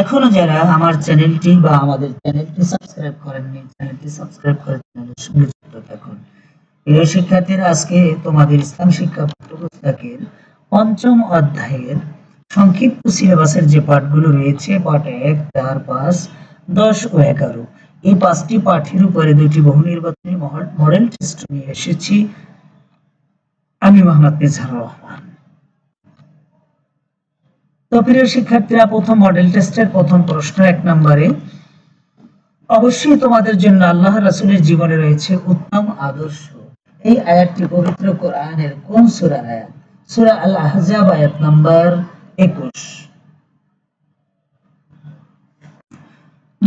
এখনও যারা আমার চ্যানেলটি বা আমাদের চ্যানেলটি সাবস্ক্রাইব করেননি, চ্যানেলটি সাবস্ক্রাইব করে চ্যানেলের সঙ্গে যুক্ত থাকুন। প্রিয় শিক্ষার্থীরা, আজকে তোমাদের ইসলাম শিক্ষা পাঠ্যপুস্তকের পঞ্চম অধ্যায়ের সংক্ষিপ্ত সিলেবাসের যে পাঠগুলো রয়েছে, পাঠ এক, চার, পাঁচ, দশ ও এগারো। এই পাঁচটি পাঠের উপরে দুটি বহু নির্বাচনী মডেল টেস্ট নিয়ে এসেছি। আমি মোহাম্মদ মিজানুর রহমান। তো প্রিয় শিক্ষার্থীরা, প্রথম মডেল টেস্টের প্রথম প্রশ্ন এক নম্বরে, অবশ্যই তোমাদের জন্য আল্লাহ রাসুলের জীবনে রয়েছে উত্তম আদর্শ। এই আয়াতটি পবিত্র কোরআনের কোন সূরার আয়াত? সূরা আল আহজাব আয়াত নাম্বার একুশ।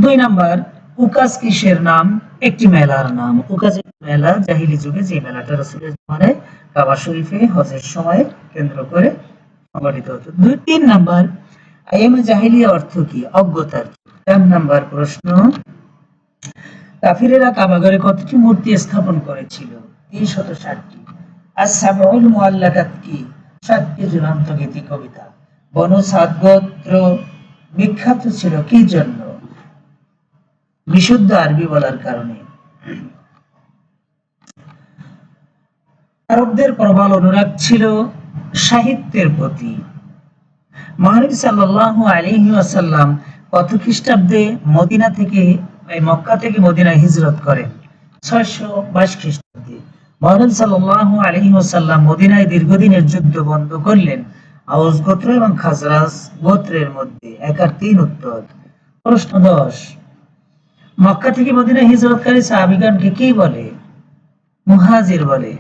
দুই নাম্বার, উকাস কিসের নাম? একটি মেলার নাম। উকাস মেলা, জাহিলি যুগে যে মেলাটা রাসূলের কাবা শরীফে হজের সময় কেন্দ্র করে সংগঠিত হতো। দুই, তিন নাম্বার অর্থ কি? অজ্ঞতার নাম্বার প্রশ্ন, কাফিরেরা কাবাগরে কতটি মূর্তি স্থাপন করেছিল? তিনশত ষাটটি। আর সাবউল মুআল্লাকাত কি? সাতটি গীতি কবিতা। বনু সাদ গোত্র বিখ্যাত ছিল কি জন্য? বিশুদ্ধ আরবি বলার কারণে। আরবদের প্রবল অনুরাগ ছিল সাহিত্যের প্রতি। মহানবী সাল্লাল্লাহু আলাইহি ওয়াসাল্লাম কত খ্রিস্টাব্দে মদিনা থেকে মক্কা থেকে মদিনায় হিজরত করেন? ছয়শো বাইশ খ্রিস্টাব্দে। মহানবী সাল্লাল্লাহু আলাইহি ওয়াসাল্লাম মদিনায় দীর্ঘদিনের যুদ্ধ বন্ধ করলেন। আউস গোত্র এবং খাজরাজ গোত্রের মধ্যে একার তিন উত্তর। প্রশ্ন দশ, মক্কা থেকে মদিনা হিজরতকারী সাহাবিগণকে কি বলে? মুহাজির বলে।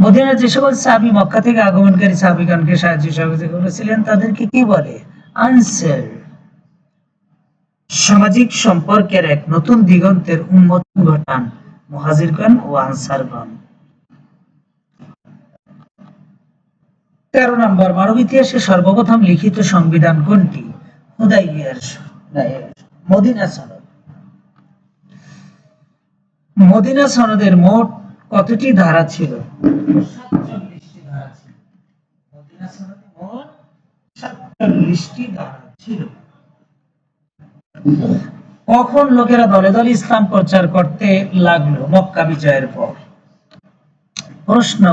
মদিনার যে সকল সাহাবি মক্কা থেকে আগমনকারী সাহাবিগণকে সাহায্য সহযোগিতা করেছিলেন, তাদেরকে কি বলে? আনসার। সামাজিক সম্পর্কের এক নতুন দিগন্তের উন্মোচন ঘটান মুহাজিরগণ ও আনসারগণ। তেরো নম্বর মানব ইতিহাসে সর্বপ্রথম লিখিত সংবিধান কোনটি? মদিনা সনদ। মদিনা সনদের মোট কতটি ধারা ছিল। কখন লোকেরা দলে দলে ইসলাম প্রচার করতে লাগল মক্কা বিজয়ের পর? প্রশ্ন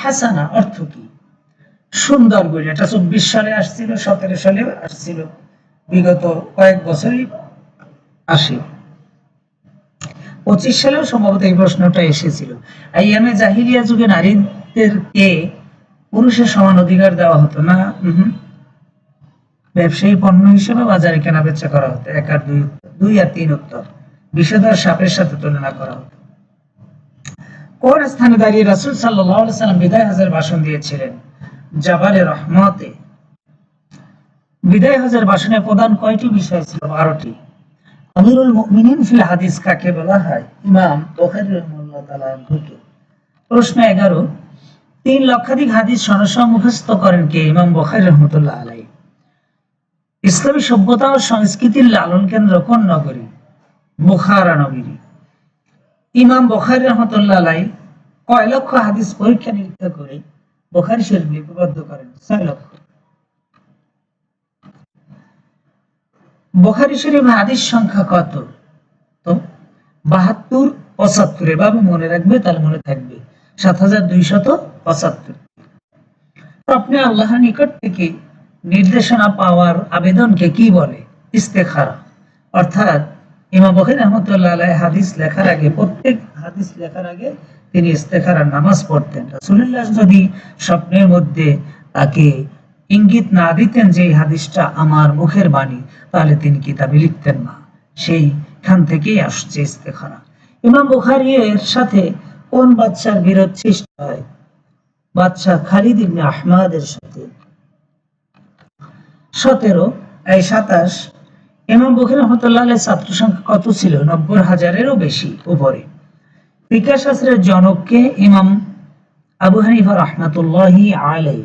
হাসানা, অর্থ কি? সুন্দর এটা চব্বিশ সালে আসছিল, সতেরো সালে আসছিল, বিগত কয়েক বছরই আসে। পঁচিশ সালেও সম্ভবত এই প্রশ্নটা এসেছিল। আইয়ামে যুগে নারীদেরকে পুরুষের সমান অধিকার দেওয়া হতো না। ব্যবসায়ী পণ্য হিসেবে বাজারে কেনা বেচা করা হতো, এক আর দুই দুই আর তিন উত্তর। বিষধর সাপের সাথে তুলনা করা হতো। কোন স্থানে দাঁড়িয়ে রাসুল সাল্লাম বিদায় হাজার ভাষণ দিয়েছিলেন, জাবালে রহমতে। বিদায় হাজার ভাষণে প্রধান কয়টি বিষয় ছিল? বারোটি। আমিরুল ফিল হাদিস কাকে বলা হয়? ইমাম প্রশ্ন এগারো, তিন লক্ষাধিক হাদিস সনসহ মুখস্থ করেন কে? ইমাম বুখারী রহমতুল্লাহ আলাইহি। ইসলামী সভ্যতা ও সংস্কৃতির লালন কেন্দ্র কোন নগরী? বুখারা নগরী। ইমাম বুখারী রহমতুল্লাহ আলাইহি কয় লক্ষ হাদিস পরীক্ষা নিরীক্ষা করে বুখারী শরীফ লিপিবদ্ধ করেন, ছয় লক্ষ। বুখারী শরীফ হাদিস সংখ্যা কত? তো বাহাত্তর, পঁচাত্তর, এভাবে মনে রাখবে, তাহলে মনে থাকবে সাত হাজার দুইশত পঁচাত্তর। আপনি আল্লাহর নিকট থেকে নির্দেশনা পাওয়ার আবেদনকে কি বলে? ইস্তেখারা, অর্থাৎ ইমাম বখির রহমতুল্লাহ আলাই হাদিস লেখার আগে, প্রত্যেক হাদিস লেখার আগে তিনি ইস্তেখারার নামাজ পড়তেন। রাসূলুল্লাহ যদি স্বপ্নের মধ্যে তাকে ইঙ্গিত না দিতেন যে এই হাদিসটা আমার মুখের বাণী, তাহলে তিনি কিতাবে লিখতেন না। সেইখান থেকেই আসছে ইস্তেখারা। ইমাম বুখারী এর সাথে কোন বাচ্চার বিরোধ সৃষ্টি হয়? বাচ্চা খালিদ ইবনে আহমাদের সাথে। সতেরো, এই সাতাশ ইমাম বখির রহমতুল্লাহ আলের ছাত্র সংখ্যা কত ছিল? নব্বই হাজারেরও বেশি উপরে। ফিকা শাস্ত্রের জনককে ইমাম আবু হানিফা রহমাতুল্লাহি আলাই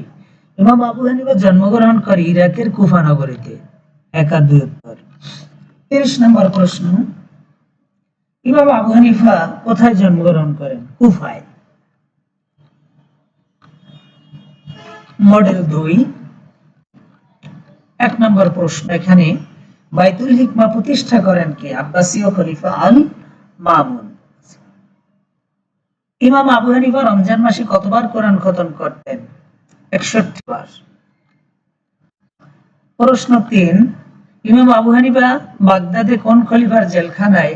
ইমাম আবু হানিফা জন্মগ্রহণ করে ইরাকের কুফা নগরীতে। এক দুই উত্তর। তিরিশ নম্বর প্রশ্ন। ইমাম আবু হানিফা কোথায় জন্মগ্রহণ করেন? কুফায়। মডেল দুই। এক নম্বর প্রশ্ন এখানে বাইতুল হিকমা প্রতিষ্ঠা করেন কে? আব্বাসীয় খলিফা আল মামুন। ইমাম আবু হানিফা রমজান মাসে কতবার কোরআন খতম করতেন? একষট্টি বার। প্রশ্ন তিন, ইমাম আবু হানিফা বাগদাদে কোন খলিফার জেলখানায়,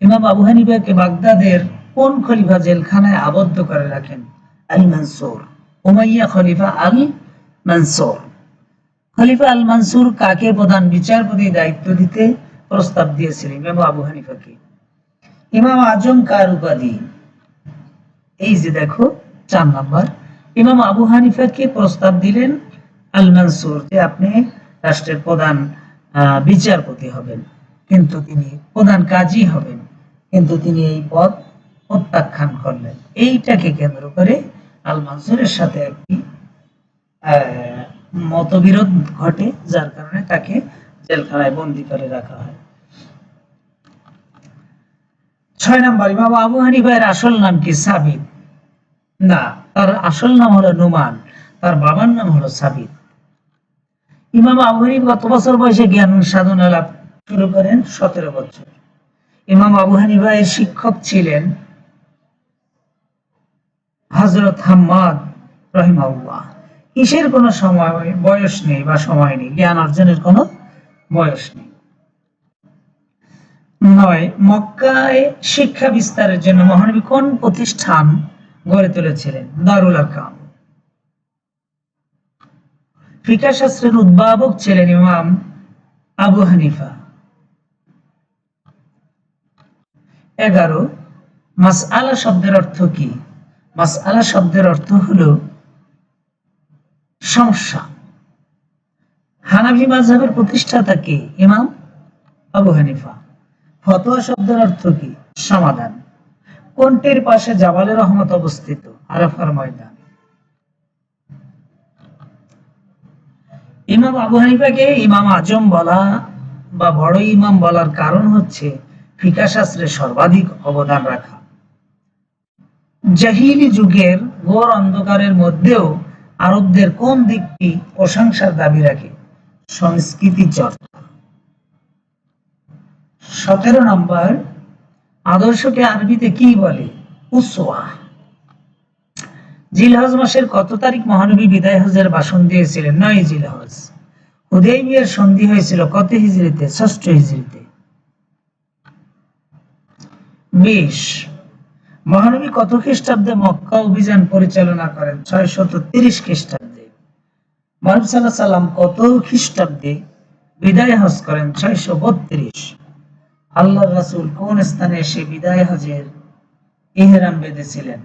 ইমাম আবু হানিফাকে বাগদাদের কোন খলিফা জেলখানায় আবদ্ধ করে রাখেন? আল মানসুর উমাইয়া খলিফা আল মানসুর খলিফা আল মানসুর কাকে প্রধান বিচারপতি দায়িত্ব দিতে প্রস্তাব দিয়েছিলেন? ইমাম আবু হানিফাকে। ইমাম আজম কার উপাধি? এই যে দেখো, চার নাম্বার। ইমাম আবু হানিফাকে প্রস্তাব দিলেন আল মানসুর যে আপনি রাষ্ট্রের প্রধান বিচারপতি হবেন। কিন্তু তিনি প্রধান কাজী হবেন। কিন্তু তিনি এই পদ প্রত্যাখ্যান করলেন। এইটাকে কেন্দ্র করে আল মানসুরের সাথে একটি মতবিরোধ ঘটে, যার কারণে তাকে জেলখানায় বন্দি করে রাখা হয়। ছয় নম্বর, ইমাম আবু হানিফার আসল নাম কি সাবিত? না, তার আসল নাম হলো নুমান, তার বাবার নাম হলো সাবিত। ইমাম আবু হানিফা কত বছর বয়সে জ্ঞান সাধনা লাভ শুরু করেন সতেরো বছর। ইমাম আবু হানিফা এর শিক্ষক ছিলেন হজরত হাম্মাদ রহিমাউল্লাহ কিসের কোনো সময় বয়স নেই বা সময় নেই? জ্ঞান অর্জনের কোনো বয়স নেই। নয়, মক্কায় শিক্ষা বিস্তারের জন্য মহানবী কোন প্রতিষ্ঠান গড়ে তুলেছিলেন? দারুল আকাম ফিকা শাস্ত্রের উদ্ভাবক ছিলেন ইমাম আবু হানিফা। এগারো মাস আলা শব্দের অর্থ কি? মাস আলা শব্দের অর্থ হলো সমস্যা। হানাফি মাযহাবের প্রতিষ্ঠাতা কে? ইমাম আবু হানিফা। ফতোয়া শব্দের অর্থ কি? সমাধান। কোনটির পাশে জাবালে রহমত অবস্থিত? আরাফার ময়দান। ইমাম আবু হানিফাকে ইমাম আজম বলা বা বড় ইমাম বলার কারণ হচ্ছে ফিকা শাস্ত্রে সর্বাধিক অবদান রাখা। জাহিলি যুগের ঘোর অন্ধকারের মধ্যেও আরবদের কোন দিকটি প্রশংসার দাবি রাখে? সংস্কৃতি চর্চা। সতেরো নম্বর, আদর্শকে আরবিতে কি বলে? উসওয়া। জিলহজ মাসের কত তারিখ মহানবী বিদায় হজের ভাষণ দিয়েছিলেন? নয় জিলহজ। হুদাইবিয়ার সন্ধি হয়েছিল কত হিজড়িতে? ষষ্ঠ হিজড়িতে। বিশ। মহানবী কত খ্রিস্টাব্দে মক্কা অভিযান পরিচালনা করেন? ছয় শত তিরিশ খ্রিস্টাব্দে। মহানবী সাল্লাহ সাল্লাম কত খ্রিস্টাব্দে বিদায় হজ করেন? ছয়শো বত্রিশ। আল্লাহ রাসূল কোন স্থানে এসে বিদায় হজের ইহরাম বেঁধেছিলেন?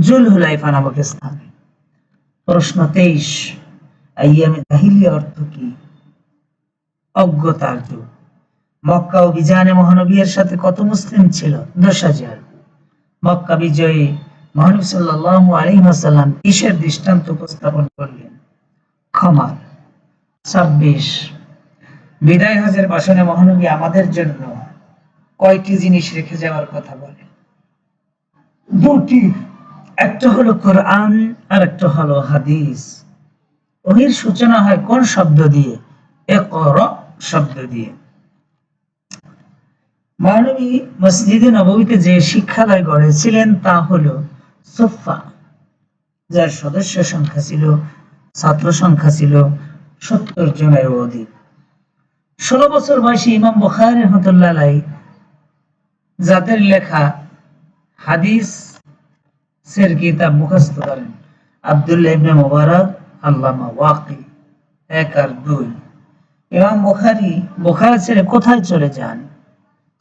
জুল হুলাইফা নামক স্থানে। প্রশ্ন তেইশ, আইয়ামে অর্থ কি? অজ্ঞতার যুগ। মক্কা অভিযানে মহানবীর সাথে কত মুসলিম ছিল? দশ হাজার। মক্কা বিজয়ী মহানবী সাল্লাল্লাহু আলাইহি ওয়াসাল্লাম কিসের দৃষ্টান্ত উপস্থাপন করলেন? ক্ষমার ছাব্বিশ। বিদায় হজের ভাষণে মহানবী আমাদের জন্য কয়টি জিনিস রেখে যাওয়ার কথা বলেন? দুটি। একটা হলো কোরআন আর একটা হলো হাদিস। ওহির সূচনা হয় কোন শব্দ দিয়ে? একর শব্দ দিয়ে। মহানবী মসজিদে নবমীতে যে শিক্ষালয় গড়েছিলেন তা হলো সোফা, যার সদস্য সংখ্যা ছিল, ছাত্র সংখ্যা ছিল সত্তর জনের অধিক। ষোলো বছর বয়সী ইমাম বখার রহমতুল্লাহ যাদের লেখা হাদিস সের কিতাব মুখস্থ করেন আব্দুল্লাহ ইবনে মুবারক, আল্লামা ওয়াকি, এক আর দুই। ইমাম বুখারী, বুখারা ছেড়ে কোথায় চলে যান?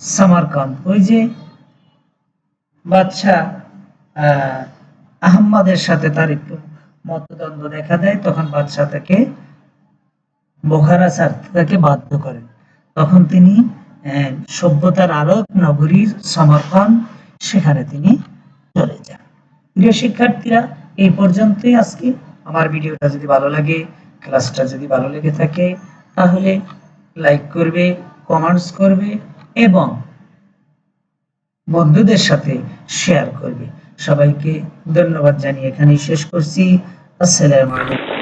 সামারকান্দ ওই যে আহ, আহম্মদের সাথে তার একটু মতদ্বন্দ্ব দেখা দেয় তখন বাদশাহ তাকে বোখারা ছাড়তে তাকে বাধ্য করেন। তখন তিনি সভ্যতার আরও নগরীর নগরী সমর্পণ সেখানে তিনি চলে যান। প্রিয় শিক্ষার্থীরা এই পর্যন্তই আজকে। আমার ভিডিওটা যদি ভালো লাগে ক্লাসটা যদি ভালো লেগে থাকে তাহলে লাইক করবে কমেন্টস করবে এবং বন্ধুদের সাথে শেয়ার করবে। সবাইকে ধন্যবাদ জানিয়ে এখানেই শেষ করছি। আসসালামু আলাইকুম।